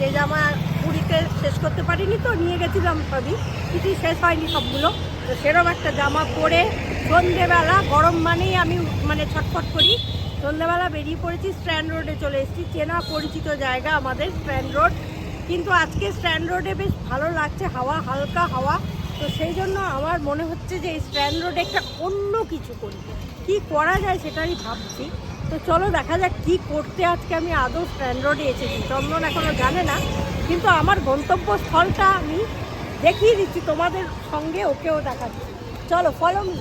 যে জামা পুরীতে শেষ করতে পারিনি তো, নিয়ে গেছিলাম সবই। কিছুই শেষ হয়নি সবগুলো। তো সেরকম একটা জামা পরে সন্ধেবেলা, গরম মানেই আমি মানে ছটফট করি। সন্ধেবেলা বেরিয়ে পড়েছি স্ট্যান্ড রোডে চলে এসেছি। চেনা পরিচিত জায়গা আমাদের স্ট্যান্ড রোড। কিন্তু আজকে স্ট্যান্ড রোডে বেশ ভালো লাগছে, হাওয়া, হালকা হাওয়া। তো সেই জন্য আমার মনে হচ্ছে যে এই স্ট্যান্ড রোডে একটা অন্য কিছু করি। কি করা যায় সেটাই ভাবছি। তো চলো দেখা যাক কি করতে আজকে আমি আদৌ স্ট্যান্ড রোডে এসেছি। চন্দন এখনও জানে না, কিন্তু আমার গন্তব্যস্থলটা আমি দেখিয়ে দিচ্ছি, তোমাদের সঙ্গে ওকেও দেখাচ্ছি। চলো ফলো মি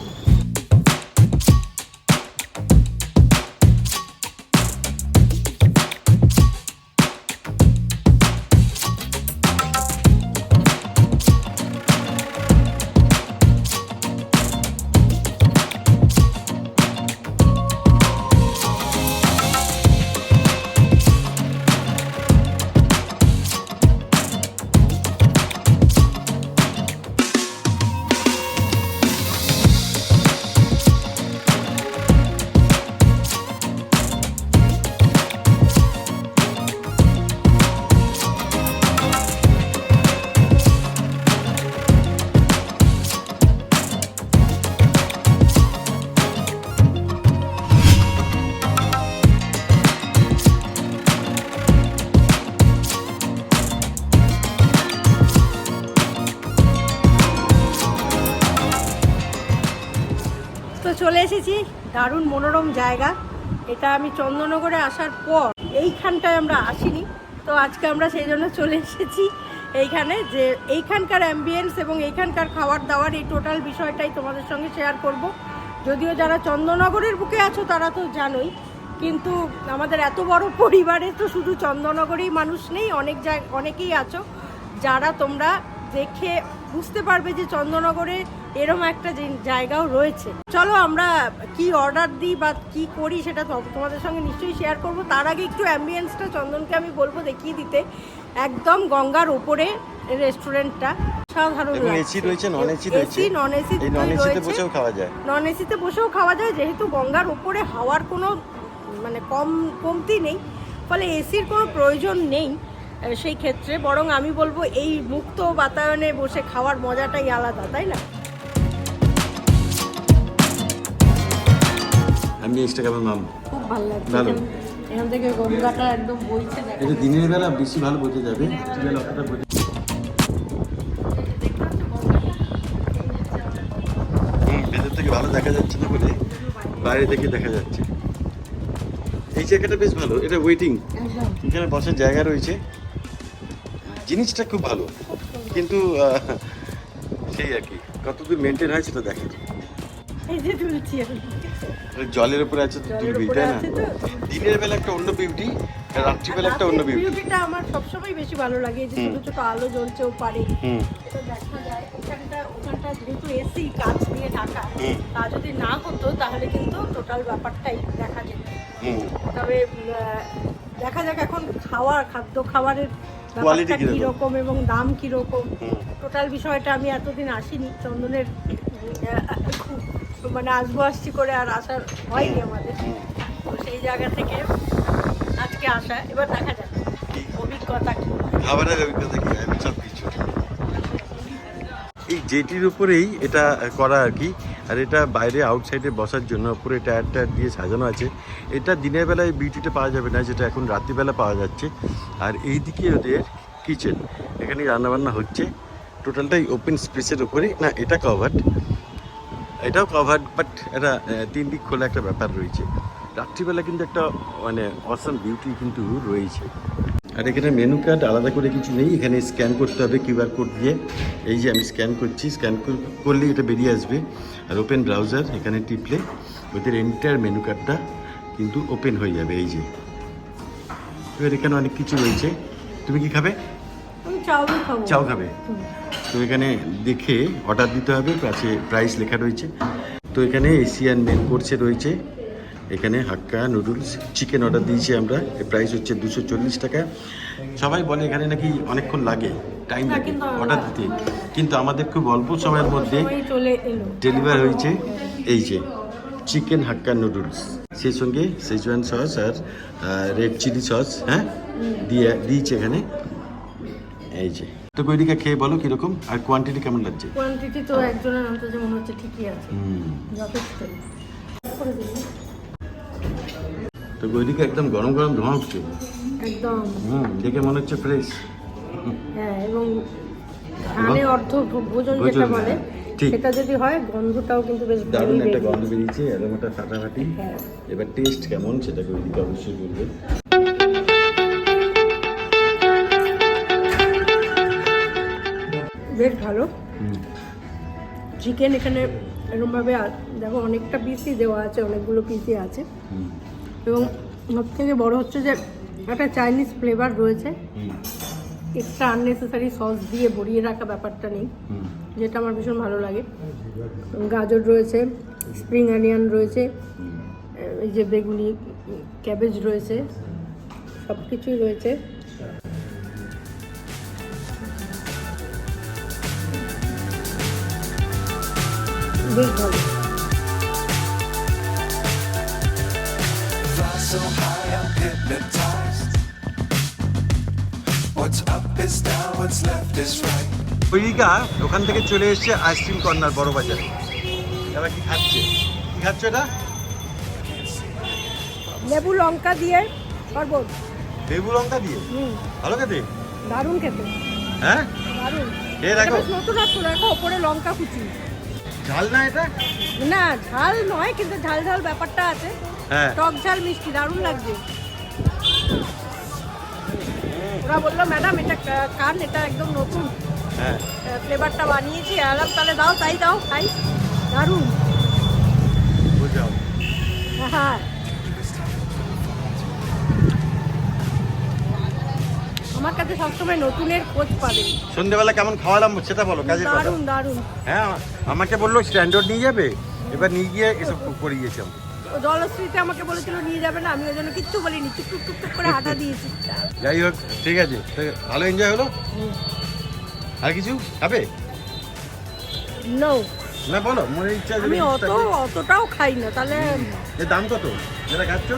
চলে এসেছি, দারুণ মনোরম জায়গা। এটা আমি চন্দননগরে আসার পর এইখানটায় আমরা আসিনি। তো আজকে আমরা সেই জন্য চলে এসেছি এইখানে যে এইখানকার অ্যাম্বিয়েন্স এবং এইখানকার খাবার দাবার এই টোটাল বিষয়টাই তোমাদের সঙ্গে শেয়ার করব। যদিও যারা চন্দননগরের বুকে আছো তারা তো জানোই, কিন্তু আমাদের এত বড় পরিবারে তো শুধু চন্দননগরেই মানুষ নেই, অনেক জায়গা অনেকেই আছো। যারা তোমরা দেখে বুঝতে পারবে যে চন্দননগরে এরম একটা জায়গাও রয়েছে। চলো আমরা কি অর্ডার দিই বা কি করি সেটা তোমাদের সঙ্গে নিশ্চয়ই শেয়ার করব। তার আগে একটু অ্যাম্বিয়েন্সটা চন্দনকে আমি বলব দেখিয়ে দিতে। একদম গঙ্গার ওপরে রেস্টুরেন্টটা সাধারণ এসি রয়েছে নন এসি রয়েছে। এসি নন এসি নন এসিতে বসেও খাওয়া যায়। নন এসিতে বসেও খাওয়া যায়। যেহেতু গঙ্গার ওপরে হাওয়ার কোনো মানে কম কমতি নেই ফলে এসির কোনো প্রয়োজন নেই। সেই ক্ষেত্রে বরং আমি বলব এই মুক্ত বাতায়নে বসে খাওয়ার মজাটাই আলাদা তাই না? আমি এক্সট্রা কেমন নাম খুব ভালো লাগছে। ভালো। এখান- থেকে গঙ্গাটা একদম বইছে এটা দিনের বেলা বেশি ভালো বোঝা যাবে। রাত্রিবেলা অতটা হুম ভেতর থেকে ভালো দেখা যাচ্ছে না বলে বাইরে থেকে দেখা যাচ্ছে। এই জায়গাটা বেশ ভালো এটা ওয়েটিং এখানে বসার জায়গা রয়েছে। জিনিসটা খুব ভালো কিন্তু সেই আর কি। কতদূর মেনটেন হয় সেটা দেখে এই যে তুলছি আমি। জলের উপরে আছে তো তুলবি তাই না? দিনের বেলা একটা অন্য বিউটি রাত্রিবেলা একটা অন্য বিউটি বিউটিটা আমার সবসময় বেশি ভালো লাগে যে। ছোট ছোট আলো জ্বলছে পারে। হুম। এটা দেখা যায় ওখানটা ওখানটা যেহেতু এসি কাজ দিয়ে ঢাকা তা যদি না হতো তাহলে কিন্তু টোটাল ব্যাপারটাই দেখা যেত। তবে দেখা যাক এখন খাওয়ার খাদ্য খাবারের ব্যাপারটা কীরকম? এবং দাম কীরকম? টোটাল বিষয়টা আমি এতদিন আসিনি চন্দনের মানে আসব আসছি করে আর আসার হয়নি আমাদের। তো সেই জায়গা থেকে আজকে আসা এবার দেখা যাক অভিজ্ঞতা কি। খাবারের অভিজ্ঞতা কি? সব কিছু এই জেটির উপরেই এটা করা আর কি। আর এটা বাইরে আউটসাইডে বসার জন্য উপরে টায়ার টায়ার দিয়ে সাজানো আছে। এটা দিনের বেলায় বিউটিটা পাওয়া যাবে না, যেটা এখন রাত্রিবেলা পাওয়া যাচ্ছে। আর এই দিকে ওদের কিচেন এখানে রান্নাবান্না হচ্ছে। টোটালটাই ওপেন স্পেসের উপরে। না, এটা কভার্ড এটাও কভার্ড বাট এটা তিন দিক খোলা একটা ব্যাপার রয়েছে। রাত্রিবেলা কিন্তু একটা মানে অসম বিউটি কিন্তু রয়েছে। আর এখানে মেনু কার্ড আলাদা করে কিছু নেই এখানে স্ক্যান করতে হবে কিউআর কোড দিয়ে। এই যে আমি স্ক্যান করছি স্ক্যান করলে এটা বেরিয়ে আসবে। আর ওপেন ব্রাউজার এখানে টিপলে ওদের এন্টার মেনু কার্ডটা কিন্তু ওপেন হয়ে যাবে এই যে। এবার এখানে অনেক কিছু রয়েছে। তুমি কি খাবে? চাও খাবে। তো এখানে দেখে অর্ডার দিতে হবে কাছে প্রাইস লেখা রয়েছে। তো এখানে এশিয়ান মেন কোর্সে রয়েছে। এখানে হাক্কা নুডলস চিকেন অর্ডার দিয়েছি আমরা। এর প্রাইস হচ্ছে দুশো চল্লিশ টাকা। সবাই বলে এখানে নাকি অনেকক্ষণ লাগে টাইম লাগে অর্ডার দিতে। কিন্তু আমাদের খুব অল্প সময়ের মধ্যে ডেলিভার হয়েছে এই যে চিকেন হাক্কা নুডলস। সেই সঙ্গে সেজওয়ান সস আর রেড চিলি সস হ্যাঁ? দিয়ে দিয়েছে এখানে। এই যে। তো গৈরিকা খেয়ে বলো কীরকম আর কোয়ান্টিটি কেমন লাগছে? কোয়ান্টিটি তো একজনের অন্তত মনে হচ্ছে ঠিকই আছে। হুম। যথেষ্ট। তো গৈরিকা একদম গরম গরম ধোঁয়া উঠছে। একদম। হুম দেখে মনে হচ্ছে ফ্রেশ হ্যাঁ এবং ধানে অর্ধ ভোজন যেটা বলে হ্যাঁ, সেটা যদি হয় গন্ধটাও কিন্তু বেশ দারুণ একটা গন্ধ বেরিয়েছে এরকম একটা ফাটাফাটি। হ্যাঁ। এবার টেস্ট কেমন সেটা গৈরিকা অবশ্যই বলবে। বেশ ভালো। চিকেন এখানে এরকমভাবে দেখো অনেকটা পিসই দেওয়া আছে অনেকগুলো পিসই আছে। এবং সব থেকে বড় হচ্ছে যে একটা চাইনিজ ফ্লেভার রয়েছে। এক্সট্রা আননেসেসারি সস দিয়ে ভরিয়ে রাখা ব্যাপারটা নেই যেটা আমার ভীষণ ভালো লাগে। গাজর রয়েছে স্প্রিং অনিয়ন রয়েছে এই যে বেগুনি ক্যাবেজ রয়েছে সব কিছুই রয়েছে। বেশ ভালো। So high, I'm hypnotized. What's up is down, what's left is right. ওখান থেকে চলে এসেছে আইসক্রিম কর্নার বড় বাজারে। এবার কি খাচ্ছে? কি খাচ্ছে এটা লেবু লঙ্কা দিয়ে শরবত। লেবু লঙ্কা দিয়ে? হুম। ভালো খেতে? দারুণ খেতে। হ্যাঁ? দারুণ। খেয়ে দেখো। এটা বেশ দেখো ওপরে লঙ্কা কুচি। ঝাল না এটা? না ঝাল নয় কিন্তু ঝাল ঝাল ব্যাপারটা আছে। হ্যাঁ। টক ঝাল মিষ্টি দারুণ লাগছে। ওরা বলল ম্যাডাম এটা কান এটা একদম নতুন। হ্যাঁ। ফ্লেভারটা বানিয়েছি আলাম তাহলে দাও তাই দাও তাই দারুণ। বুঝাও হ্যাঁ। আমার কাছে সবসময় নতুনের খোঁজ পাবে। সন্ধ্যেবেলা কেমন খাওয়ালাম সেটা বলো কাজের কথা। দারুণ দারুণ। হ্যাঁ আমাকে বলল স্ট্যান্ডার্ড নিয়ে যাবে? এবার নিয়ে গিয়ে এসব করিয়েছি আমি ও জলশ্রীতে আমাকে বলেছিল নিয়ে যাবে না আমি ওই জন্য কিচ্ছু বলিনি টুক টুক টুক টুক করে হাঁটা দিয়েছি। যাই হোক ঠিক আছে ভালো এনজয় হলো? আর কিছু? খাবে? নো না বলো মনে ইচ্ছা আমি অত অতটাও খাই না তাহলে এর দাম কত? যেটা খাচ্ছ?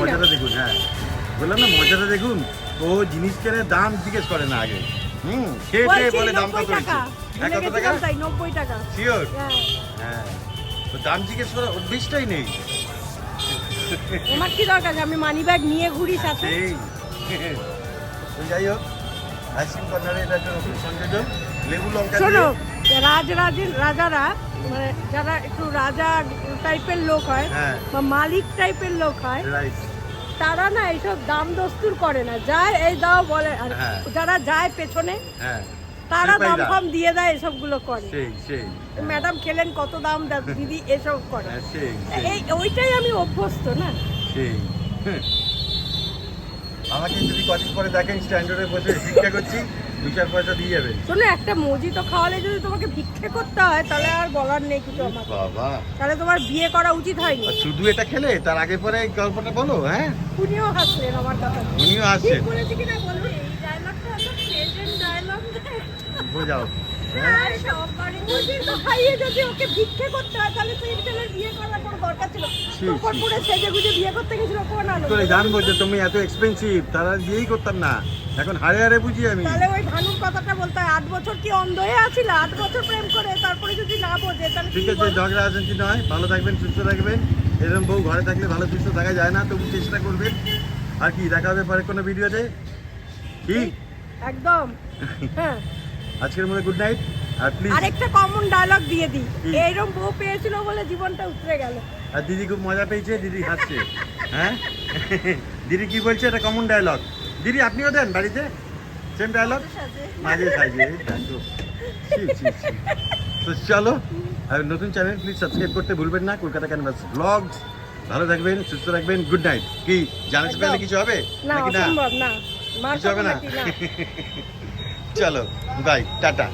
মজাটা দেখুন হ্যাঁ। বললাম না মজাটা দেখুন ও জিনিস কেনে দাম জিজ্ঞেস করে না আগে। হুম খেয়ে খেয়ে বলে দাম কত হয়েছে টাকা। হ্যাঁ ভুলে কত টাকা? নব্বই টাকা। শিওর হ্যাঁ। হ্যাঁ। তো দাম জিজ্ঞেস করার অভ্যেসটাই নেই। আমার কি দরকার আমি মানি ব্যাগ নিয়ে ঘুরি সাথে? যাই হোক আইসক্রিম কর্নারে এটা সংযোজন লেবু লঙ্কা শোনো রাজ রাজের রাজারা মানে যারা একটু রাজা টাইপের লোক হয় হ্যাঁ। বা মালিক টাইপের লোক হয় তারা না এইসব দাম দস্তুর করে না। যায় এই দাও বলে হ্যাঁ। যারা যায় পেছনে হ্যাঁ। তারা দাম ফাম দিয়ে দেয় এসবগুলো করে। ম্যাডাম খেলেন কত দাম দিদি এসব করে। হ্যাঁ এই ওইটাই আমি অভ্যস্ত না। আমাকে যদি কদিন পরে দেখেন স্ট্যান্ডার্ডে বসে শিক্ষা করছি দু চার পয়সা দিয়ে যাবে। শোনো একটা মজি তো খাওয়ালে যদি তোমাকে ভিক্ষে করতে হয় তাহলে আর বলার নেই কিছু আমার বাবা। তাহলে তোমার বিয়ে করা উচিত হয়নি। শুধু এটা খেলে? তার আগে পরে গল্পটা বলো হ্যাঁ? উনিও হাসলেন আমার কথা। উনিও আসছেন বলেছি কিনা বলবে এই ডায়লগটা এত প্রেজেন্ট ডায়লগ বোঝাও হ্যাঁ? জানব যে তুমি এত এক্সপেন্সিভ তারা করতাম না। এখন হারে হারে বুঝি আমি। তাহলে ওই ভানুর কথাটা বলতে আট বছর কি অন্ধ হয়ে আছিল? আট বছর প্রেম করে তারপরে যদি না বোঝে তাহলে ঠিক কি আছে ঝগড়া নয় ভালো থাকবেন সুস্থ থাকবেন। এরকম বউ ঘরে থাকলে ভালো সুস্থ থাকা যায় না তবু চেষ্টা করবেন। আর কি দেখা হবে পরে কোনো ভিডিওতে কি? একদম। হ্যাঁ। আজকের মধ্যে গুড নাইট আর প্লিজ আরেকটা কমন ডায়লগ দিয়ে দিই? এইরকম বউ পেয়েছিল বলে জীবনটা উতরে গেল। আর দিদি খুব মজা পেয়েছে দিদি হাসছে। হ্যাঁ? দিদি কি বলছে? এটা কমন ডায়লগ দিদি আপনিও দেন বাড়িতে? সেম ডায়লগ মাঝে ছি। তো চলো আর নতুন চ্যানেল প্লিজ সাবস্ক্রাইব করতে ভুলবেন না। কলকাতা ক্যানভাস ব্লগস ভালো থাকবেন সুস্থ থাকবেন গুড নাইট কি জানাতে পারলে কিছু হবে? না নাকি না? না। কিছু হবে না? চলো বাই টাটা।